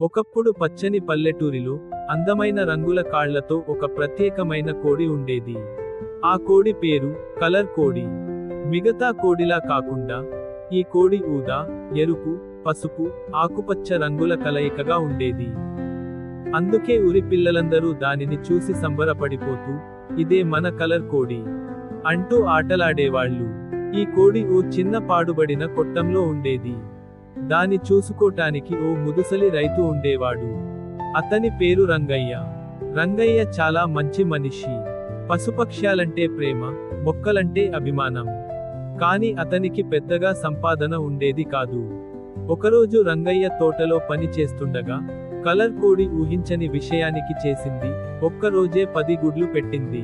ఒకప్పుడు పచ్చని పల్లెటూరిలో అందమైన రంగుల కాళ్ళతో ఒక ప్రత్యేకమైన కోడి ఉండేది. ఆ కోడి పేరు కలర్ కోడి. మిగతా కోడిలా కాకుండా ఈ కోడి ఊదా ఎరుపు పసుపు ఆకుపచ్చ రంగుల కలయికగా ఉండేది. అందుకే ఉరి పిల్లలందరూ దానిని చూసి సంబరపడిపోతూ ఇదే మన కలర్ కోడి అంటూ ఆటలాడేవాళ్ళు. ఈ కోడి ఓ చిన్న పాడుబడిన కొట్టంలో ఉండేది. దాని చూసుకోటానికి ఓ ముదుసలి రైతు ఉండేవాడు. అతని పేరు రంగయ్య. రంగయ్య చాలా మంచి మనిషి. పశుపక్ష్యాలంటే ప్రేమ మొక్కలంటే అభిమానం. కాని అతనికి పెద్దగా సంపాదన ఉండేది కాదు. ఒకరోజు రంగయ్య తోటలో పని చేస్తుండగా కలర్ కోడి ఊహించని విషయానికి చేసింది ఒక్కరోజే పది గుడ్లు పెట్టింది.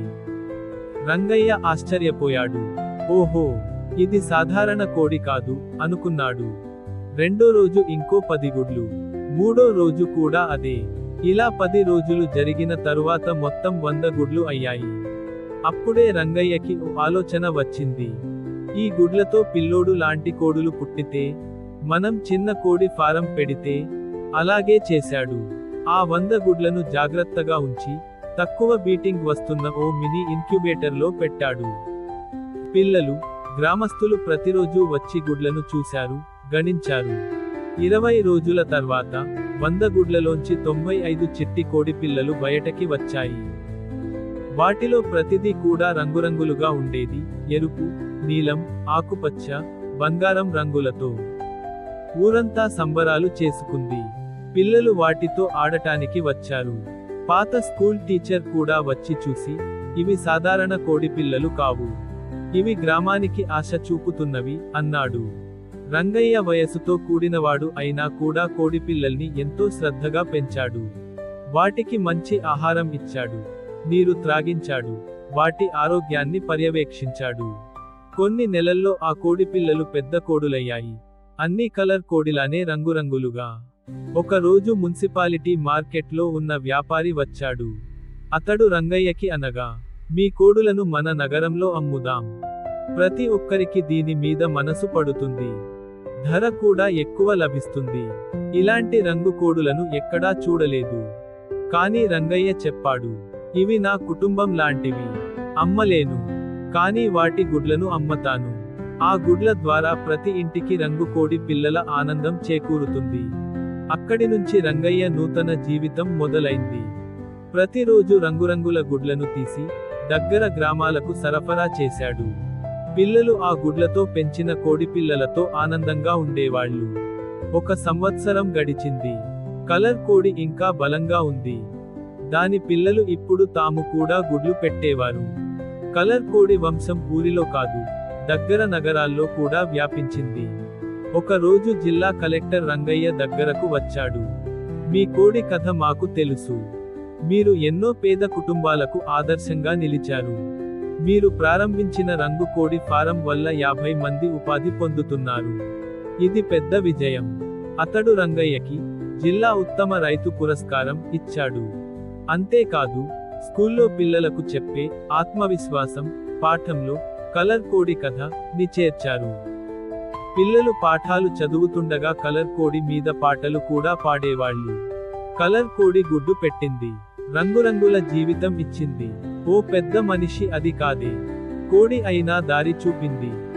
రంగయ్య ఆశ్చర్యపోయాడు. ఓహో ఇది సాధారణ కోడి కాదు అనుకున్నాడు. రెండో రోజు ఇంకో పది గుడ్లు. మూడో రోజు కూడా అదే. ఇలా పది రోజులు జరిగిన తరువాత మొత్తం వంద గుడ్లు అయ్యాయి. అప్పుడే రంగయ్యకి ఓ ఆలోచన వచ్చింది. ఈ గుడ్లతో పిల్లోడు లాంటి కోడులు పుట్టితే మనం చిన్న కోడి ఫారం పెడితే అలాగే చేశాడు. ఆ వంద గుడ్లను జాగ్రత్తగా ఉంచి తక్కువ బీటింగ్ వస్తున్న ఓ మినీ ఇన్క్యుబేటర్లో పెట్టాడు. పిల్లలు గ్రామస్తులు ప్రతిరోజు వచ్చి గుడ్లను చూశారు. గణించారు. ఇరవై రోజుల తర్వాత వంద గుడ్లలోంచి తొంభై ఐదు చిట్టి కోడి పిల్లలు బయటకి వచ్చాయి. వాటిలో ప్రతిదీ కూడా రంగురంగులుగా ఉండేది. ఎరుపు నీలం ఆకుపచ్చ బంగారం రంగులతో ఊరంతా సంబరాలు చేసుకుంది. పిల్లలు వాటితో ఆడటానికి వచ్చారు. పాత స్కూల్ టీచర్ కూడా వచ్చి చూసి ఇవి సాధారణ కోడి పిల్లలు కావు. ఇవి గ్రామానికి ఆశ చూపుతున్నవి అన్నాడు. రంగయ్య వయసుతో కూడినవాడు అయినా కూడా కోడిపిల్లల్ని ఎంతో శ్రద్ధగా పెంచాడు. వాటికి మంచి ఆహారం ఇచ్చాడు. నీరు త్రాగించాడు. వాటి ఆరోగ్యాన్ని పర్యవేక్షించాడు. కొన్ని నెలల్లో ఆ కోడిపిల్లలు పెద్ద కోడులయ్యాయి. అన్ని కలర్ కోడిలానే రంగురంగులుగా. ఒకరోజు మున్సిపాలిటీ మార్కెట్లో ఉన్న వ్యాపారి వచ్చాడు. అతడు రంగయ్యకి అనగా మీ కోడులను మన నగరంలో అమ్ముదాం. ప్రతి ఒక్కరికి దీని మీద మనసు పడుతుంది. ధర కూడా ఎక్కువ లభిస్తుంది. ఇలాంటి రంగు కోడులను ఎక్కడా చూడలేదు. కానీ రంగయ్య చెప్పాడు ఇవి నా కుటుంబం లాంటివి. అమ్మలేను కానీ వాటి గుడ్లను అమ్మతాను. ఆ గుడ్ల ద్వారా ప్రతి ఇంటికి రంగు కోడి పిల్లల ఆనందం చేకూరుతుంది. అక్కడి నుంచి రంగయ్య నూతన జీవితం మొదలైంది. ప్రతిరోజు రంగురంగుల గుడ్లను తీసి దగ్గర గ్రామాలకు సరఫరా చేశాడు. పిల్లలు ఆ గుడ్లతో పెంచిన కోడి పిల్లలతో ఆనందంగా ఉండేవాళ్ళు. ఒక సంవత్సరం గడిచింది. కలర్ కోడి ఇంకా బలంగా ఉంది. దాని పిల్లలు ఇప్పుడు తాము కూడా గుడ్లు పెట్టేవారు. కలర్ కోడి వంశం ఊరిలో కాదు దగ్గర నగరాల్లో కూడా వ్యాపించింది. ఒకరోజు జిల్లా కలెక్టర్ రంగయ్య దగ్గరకు వచ్చాడు. మీ కోడి కథ మాకు తెలుసు. మీరు ఎన్నో పేద కుటుంబాలకు ఆదర్శంగా నిలిచారు. మీరు ప్రారంభించిన రంగు కోడి ఫారం వల్ల యాభై మంది ఉపాధి పొందుతున్నారు. ఇది పెద్ద విజయం. అతడు రంగయ్యకి జిల్లా ఉత్తమ రైతు పురస్కారం ఇచ్చాడు. అంతేకాదు స్కూల్లో పిల్లలకు చెప్పే ఆత్మవిశ్వాసం పాఠంలో కలర్ కోడి కథ ని చేర్చారు. పిల్లలు పాఠాలు చదువుతుండగా కలర్ కోడి మీద పాటలు కూడా పాడేవాళ్ళు. కలర్ కోడి గుడ్డు పెట్టింది. రంగురంగుల జీవితం ఇచ్చింది. ఓ పెద్ద మనిషి అది కాదే. కోడి అయినా దారి చూపింది.